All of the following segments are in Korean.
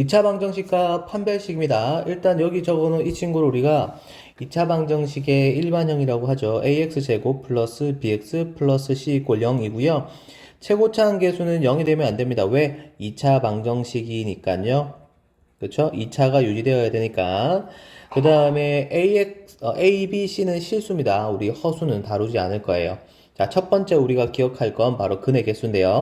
2차 방정식과 판별식입니다. 일단 여기 적어놓은 이 친구를 우리가 2차 방정식의 일반형이라고 하죠. ax제곱 플러스 bx 플러스 c 이꼴 0이고요. 최고차항 계수는 0이 되면 안 됩니다. 왜? 2차 방정식이니까요. 그쵸? 2차가 유지되어야 되니까. 그 다음에 ax, 어, a, b, c는 실수입니다. 우리 허수는 다루지 않을 거예요. 자, 첫 번째 우리가 기억할 건 바로 근의 개수인데요.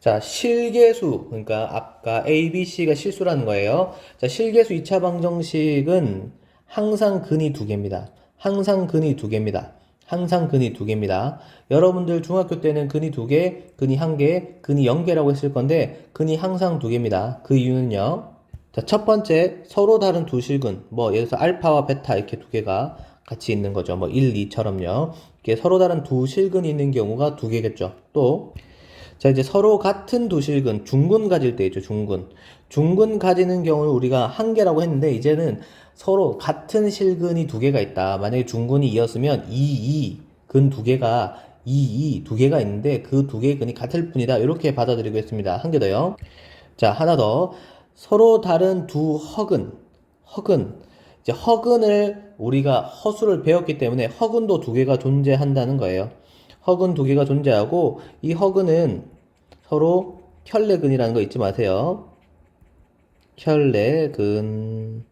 자, 실계수. 그러니까 아까 A, B, C가 실수라는 거예요. 자, 실계수 2차 방정식은 항상 근이 두 개입니다. 항상 근이 두 개입니다. 항상 근이 두 개입니다. 여러분들 중학교 때는 근이 두 개, 근이 한 개, 근이 영 개라고 했을 건데 근이 항상 두 개입니다. 그 이유는요. 자, 첫 번째 서로 다른 두 실근. 뭐 예를 들어서 알파와 베타 이렇게 두 개가 같이 있는 거죠. 뭐 1, 2처럼요. 이렇게 서로 다른 두 실근이 있는 경우가 두 개겠죠. 또 자, 이제 서로 같은 두실근, 중근 가질 때 있죠, 중근. 중근 가지는 경우는 우리가 한 개라고 했는데, 이제는 서로 같은 실근이 두 개가 있다. 만약에 중근이 2였으면 2, 2, 근두 개가 2, 2, 두 개가 있는데, 그 두 개의 근이 같을 뿐이다. 이렇게 받아들이겠습니다. 한 개 더요. 자, 하나 더. 서로 다른 두 허근, 허근. 이제 허근을 우리가 허수를 배웠기 때문에 허근도 두 개가 존재한다는 거예요. 허근 두 개가 존재하고 이 허근은 서로 켤레근이라는 거 잊지 마세요. 켤레근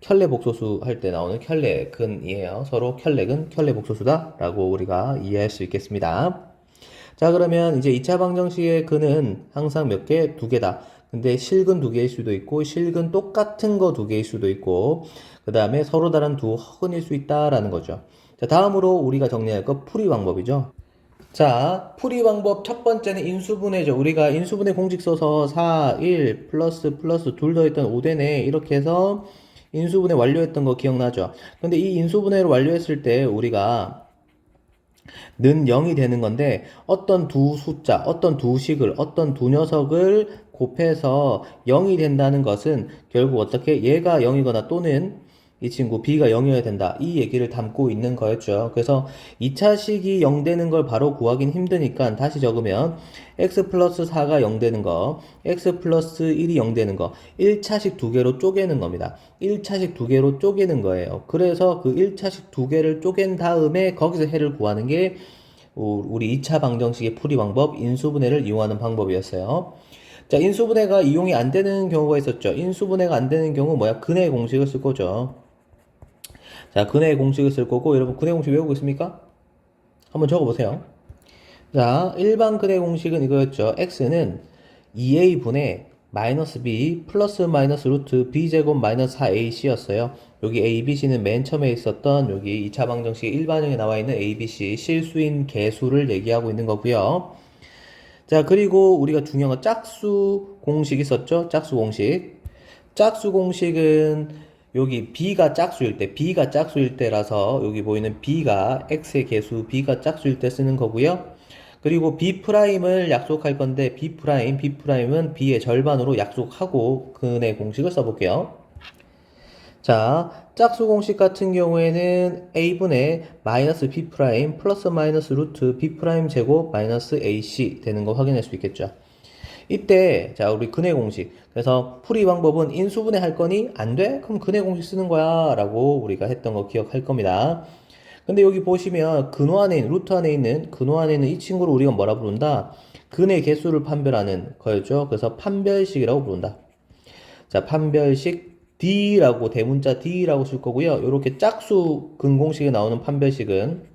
켤레 복소수 할 때 나오는 켤레근이에요. 서로 켤레근, 켤레 복소수다라고 우리가 이해할 수 있겠습니다. 자, 그러면 이제 2차 방정식의 근은 항상 몇 개? 두 개다. 근데 실근 두 개일 수도 있고 실근 똑같은 거 두 개일 수도 있고 그 다음에 서로 다른 두 허근일 수 있다라는 거죠. 자, 다음으로 우리가 정리할 거 풀이 방법이죠. 자, 풀이 방법 첫 번째는 인수분해죠. 우리가 인수분해 공식 써서 4, 1, 플러스, 플러스, 둘 더했던 5되네. 이렇게 해서 인수분해 완료했던 거 기억나죠? 근데 이 인수분해를 완료했을 때 우리가 는 0이 되는 건데 어떤 두 숫자, 어떤 두 식을, 어떤 두 녀석을 곱해서 0이 된다는 것은 결국 어떻게 얘가 0이거나 또는 이 친구 b가 0이어야 된다. 이 얘기를 담고 있는 거였죠. 그래서 2차식이 0 되는 걸 바로 구하긴 힘드니까 다시 적으면 x 플러스 4가 0 되는 거, x 플러스 1이 0 되는 거, 1차식 두 개로 쪼개는 겁니다. 1차식 두 개로 쪼개는 거예요. 그래서 그 1차식 두 개를 쪼갠 다음에 거기서 해를 구하는 게 우리 2차 방정식의 풀이 방법, 인수분해를 이용하는 방법이었어요. 자, 인수분해가 이용이 안 되는 경우가 있었죠. 인수분해가 안 되는 경우 뭐야? 근의 공식을 쓸 거죠. 자, 근의 공식을 쓸 거고, 여러분, 근의 공식 외우고 있습니까? 한번 적어보세요. 자, 일반 근의 공식은 이거였죠. x는 2a분의 마이너스 b 플러스 마이너스 루트 b제곱 마이너스 4ac였어요. 여기 a, b, c는 맨 처음에 있었던 여기 2차 방정식의 일반형에 나와 있는 a, b, c 실수인 개수를 얘기하고 있는 거고요. 자, 그리고 우리가 중요한 건 짝수 공식 있었죠? 짝수 공식. 짝수 공식은 여기 b가 짝수일 때, b가 짝수일 때라서 여기 보이는 b가 x의 개수, b가 짝수일 때 쓰는 거고요. 그리고 b 프라임을 약속할 건데 b 프라임, b 프라임은 b의 절반으로 약속하고 근의 공식을 써볼게요. 자, 짝수 공식 같은 경우에는 a분의 마이너스 b 프라임 플러스 마이너스 루트 b 프라임 제곱 마이너스 ac 되는 거 확인할 수 있겠죠. 이때 자 우리 근의 공식. 그래서 풀이 방법은 인수분해 할 거니 안 돼? 그럼 근의 공식 쓰는 거야. 라고 우리가 했던 거 기억할 겁니다. 근데 여기 보시면 근호 안에 있는 루트 안에 있는 근호 안에 있는 이 친구를 우리가 뭐라 부른다? 근의 개수를 판별하는 거였죠. 그래서 판별식이라고 부른다. 자 판별식 D라고 대문자 D라고 쓸 거고요. 이렇게 짝수 근공식에 나오는 판별식은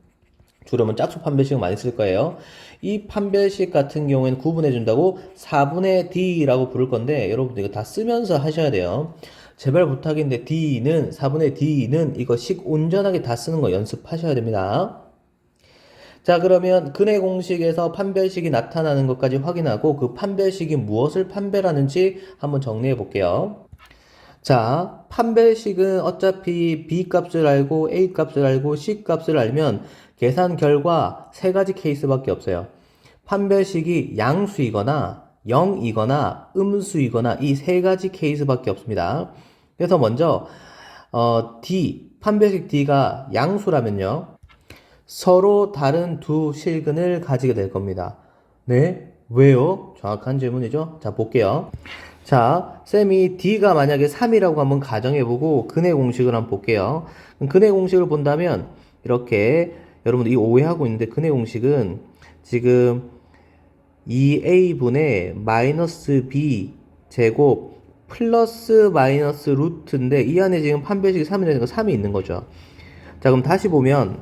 주로는 짝수 판별식을 많이 쓸 거예요. 이 판별식 같은 경우에는 구분해 준다고 4분의 D라고 부를 건데 여러분들 이거 다 쓰면서 하셔야 돼요. 제발 부탁인데 D는 4분의 D는 이거 식 온전하게 다 쓰는 거 연습하셔야 됩니다. 자 그러면 근의 공식에서 판별식이 나타나는 것까지 확인하고 그 판별식이 무엇을 판별하는지 한번 정리해 볼게요. 자, 판별식은 어차피 B 값을 알고 A 값을 알고 C 값을 알면 계산 결과 세 가지 케이스밖에 없어요. 판별식이 양수이거나 0이거나 음수이거나 이 세 가지 케이스밖에 없습니다. 그래서 먼저 어, D 판별식 D가 양수라면요. 서로 다른 두 실근을 가지게 될 겁니다. 네? 왜요? 정확한 질문이죠. 자, 볼게요. 자, 쌤이 D가 만약에 3이라고 한번 가정해보고 근의 공식을 한번 볼게요. 근의 공식을 본다면 이렇게 여러분들 이 오해하고 있는데 근의 공식은 지금 2a분의 마이너스 b 제곱 플러스 마이너스 루트인데 이 안에 지금 판별식이 3이 되는 거 3이 있는 거죠. 자, 그럼 다시 보면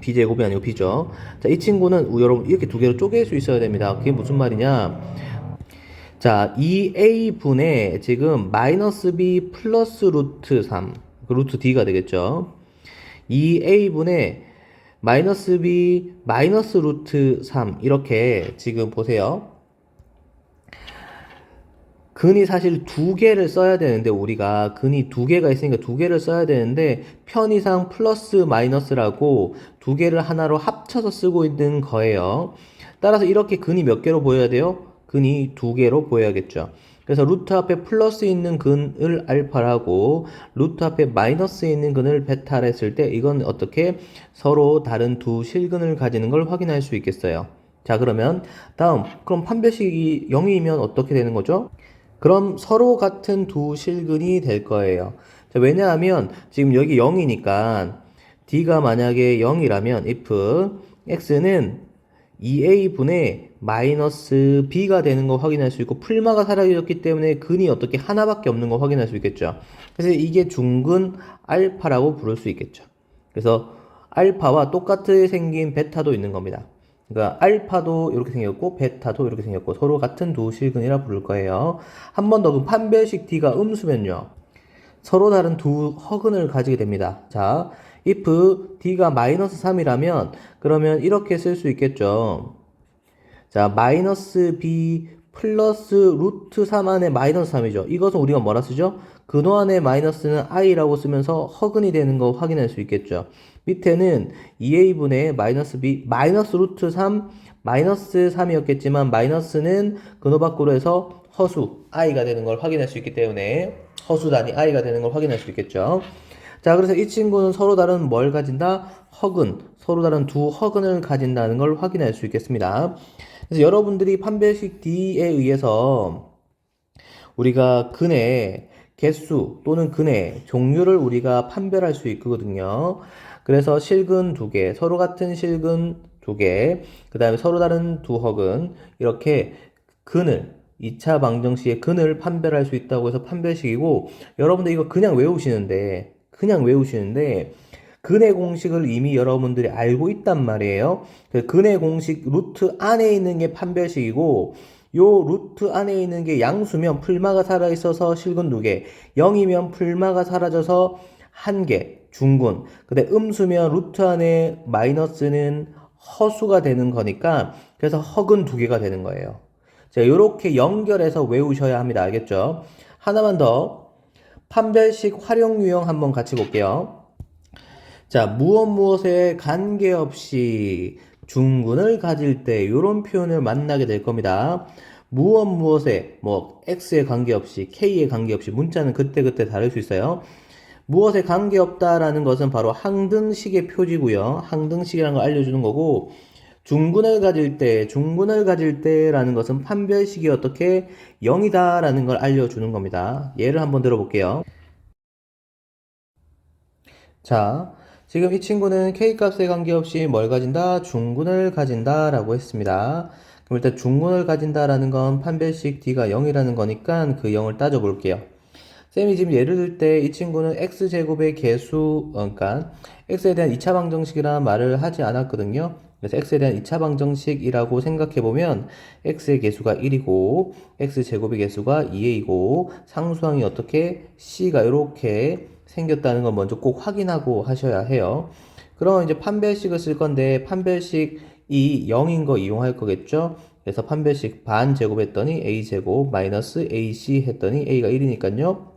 b제곱이 아니고 b죠. 자, 이 친구는 우- 여러분 이렇게 두 개로 쪼갤 수 있어야 됩니다. 그게 무슨 말이냐? 자, 2a분의 지금 마이너스 b 플러스 루트 3, 그 루트 d가 되겠죠. 2a분의 마이너스 b 마이너스 루트 3 이렇게 지금 보세요. 근이 사실 두 개를 써야 되는데 우리가 근이 두 개가 있으니까 두 개를 써야 되는데 편의상 플러스 마이너스라고 두 개를 하나로 합쳐서 쓰고 있는 거예요. 따라서 이렇게 근이 몇 개로 보여야 돼요? 근이 두 개로 보여야겠죠. 그래서 루트 앞에 플러스 있는 근을 알파라고 루트 앞에 마이너스 있는 근을 베타라 했을 때 이건 어떻게 서로 다른 두 실근을 가지는 걸 확인할 수 있겠어요. 자 그러면 다음 그럼 판별식이 0이면 어떻게 되는 거죠? 그럼 서로 같은 두 실근이 될 거예요. 자, 왜냐하면 지금 여기 0이니까 d가 만약에 0이라면 if x는 2a분의 마이너스 b가 되는 거 확인할 수 있고 풀마가 사라졌기 때문에 근이 어떻게 하나밖에 없는 거 확인할 수 있겠죠. 그래서 이게 중근 알파라고 부를 수 있겠죠. 그래서 알파와 똑같이 생긴 베타도 있는 겁니다. 그러니까 알파도 이렇게 생겼고 베타도 이렇게 생겼고 서로 같은 두 실근이라 부를 거예요. 한 번 더 그럼 판별식 d가 음수면요. 서로 다른 두 허근을 가지게 됩니다. 자, if d가 마이너스 3이라면 그러면 이렇게 쓸 수 있겠죠. 자, 마이너스 b 플러스 루트 3 안에 마이너스 3이죠. 이것은 우리가 뭐라 쓰죠? 근호 안에 마이너스는 i라고 쓰면서 허근이 되는 거 확인할 수 있겠죠. 밑에는 2a분의 마이너스 b 마이너스 루트 3 마이너스 3이었겠지만 마이너스는 근호 밖으로 해서 허수 i가 되는 걸 확인할 수 있기 때문에 허수 단위 i가 되는 걸 확인할 수 있겠죠. 자, 그래서 이 친구는 서로 다른 뭘 가진다? 허근. 서로 다른 두 허근을 가진다는 걸 확인할 수 있겠습니다. 그래서 여러분들이 판별식 D에 의해서 우리가 근의 개수 또는 근의 종류를 우리가 판별할 수 있거든요. 그래서 실근 두 개, 서로 같은 실근 두 개, 그 다음에 서로 다른 두 허근, 이렇게 근을, 2차 방정식의 근을 판별할 수 있다고 해서 판별식이고, 여러분들 이거 그냥 외우시는데, 그냥 외우시는데, 근의 공식을 이미 여러분들이 알고 있단 말이에요. 그 근의 공식 루트 안에 있는 게 판별식이고, 요 루트 안에 있는 게 양수면 풀마가 살아있어서 실근 두 개, 0이면 풀마가 사라져서 한 개, 중근. 근데 음수면 루트 안에 마이너스는 허수가 되는 거니까, 그래서 허근 두 개가 되는 거예요. 자, 요렇게 연결해서 외우셔야 합니다. 알겠죠? 하나만 더. 판별식 활용 유형 한번 같이 볼게요. 자, 무엇 무엇에 관계없이 중근을 가질 때 이런 표현을 만나게 될 겁니다. 무엇 무엇에 뭐 x에 관계없이 k에 관계없이 문자는 그때그때 다를 수 있어요. 무엇에 관계없다라는 것은 바로 항등식의 표지고요. 항등식이라는 걸 알려주는 거고 중근을 가질 때, 중근을 가질 때라는 것은 판별식이 어떻게 0이다라는 걸 알려주는 겁니다. 예를 한번 들어볼게요. 자, 지금 이 친구는 K값에 관계없이 뭘 가진다? 중근을 가진다 라고 했습니다. 그럼 일단 중근을 가진다라는 건 판별식 D가 0이라는 거니까 그 0을 따져 볼게요. 쌤이 지금 예를 들 때 이 친구는 x제곱의 개수, 어, 그러니까 x에 대한 2차 방정식이라는 말을 하지 않았거든요. 그래서 x에 대한 2차 방정식이라고 생각해 보면 x의 개수가 1이고 x제곱의 개수가 2a이고 상수항이 어떻게 c가 이렇게 생겼다는 걸 먼저 꼭 확인하고 하셔야 해요. 그럼 이제 판별식을 쓸 건데 판별식이 0인 거 이용할 거겠죠? 그래서 판별식 반 제곱했더니 a제곱 마이너스 ac 했더니 a가 1이니까요.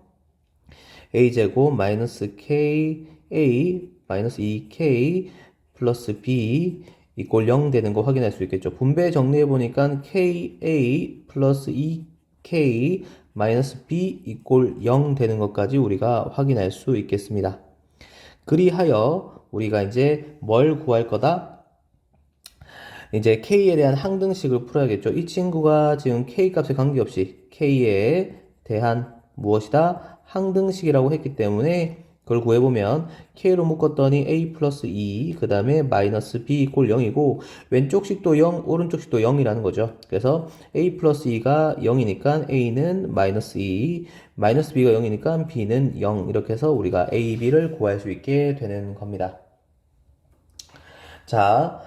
a제곱 마이너스 k a 마이너스 2k 플러스 b 이꼴 0 되는 거 확인할 수 있겠죠. 분배 정리해 보니까 ka 플러스 2k 마이너스 b 이꼴 0 되는 것까지 우리가 확인할 수 있겠습니다. 그리하여 우리가 이제 뭘 구할 거다? 이제 k에 대한 항등식을 풀어야겠죠. 이 친구가 지금 k 값에 관계없이 k에 대한 무엇이다? 항등식이라고 했기 때문에 그걸 구해보면 k로 묶었더니 a 플러스 2, 그 다음에 마이너스 b 이꼴 0이고 왼쪽 식도 0, 오른쪽 식도 0이라는 거죠. 그래서 a 플러스 2가 0이니까 a는 마이너스 2, 마이너스 b가 0이니까 b는 0 이렇게 해서 우리가 a, b를 구할 수 있게 되는 겁니다. 자,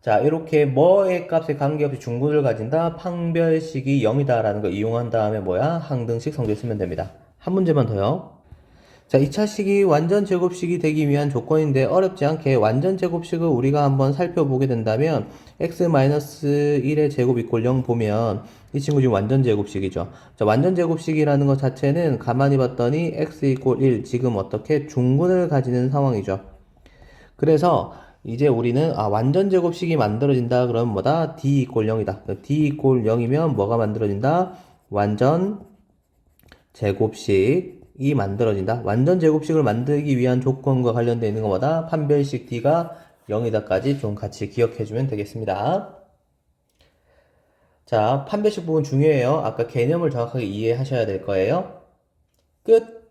자, 이렇게 뭐의 값에 관계없이 중분을 가진다. 판별식이 0이다라는 거 이용한 다음에 뭐야? 항등식 성질 쓰면 됩니다. 한 문제만 더요. 자, 2차 식이 완전 제곱식이 되기 위한 조건인데 어렵지 않게 완전 제곱식을 우리가 한번 살펴보게 된다면 x-1의 제곱 이꼴 0 보면 이 친구 지금 완전 제곱식이죠. 자, 완전 제곱식이라는 것 자체는 가만히 봤더니 x 이꼴 1 지금 어떻게 중근을 가지는 상황이죠. 그래서 이제 우리는 아 완전 제곱식이 만들어진다 그러면 뭐다? d 이꼴 0이다. d 이꼴 0이면 뭐가 만들어진다? 완전 제곱식 이 만들어진다. 완전 제곱식을 만들기 위한 조건과 관련되어 있는 것마다 판별식 d가 0이다까지 좀 같이 기억해 주면 되겠습니다. 자, 판별식 부분 중요해요. 아까 개념을 정확하게 이해하셔야 될 거예요. 끝!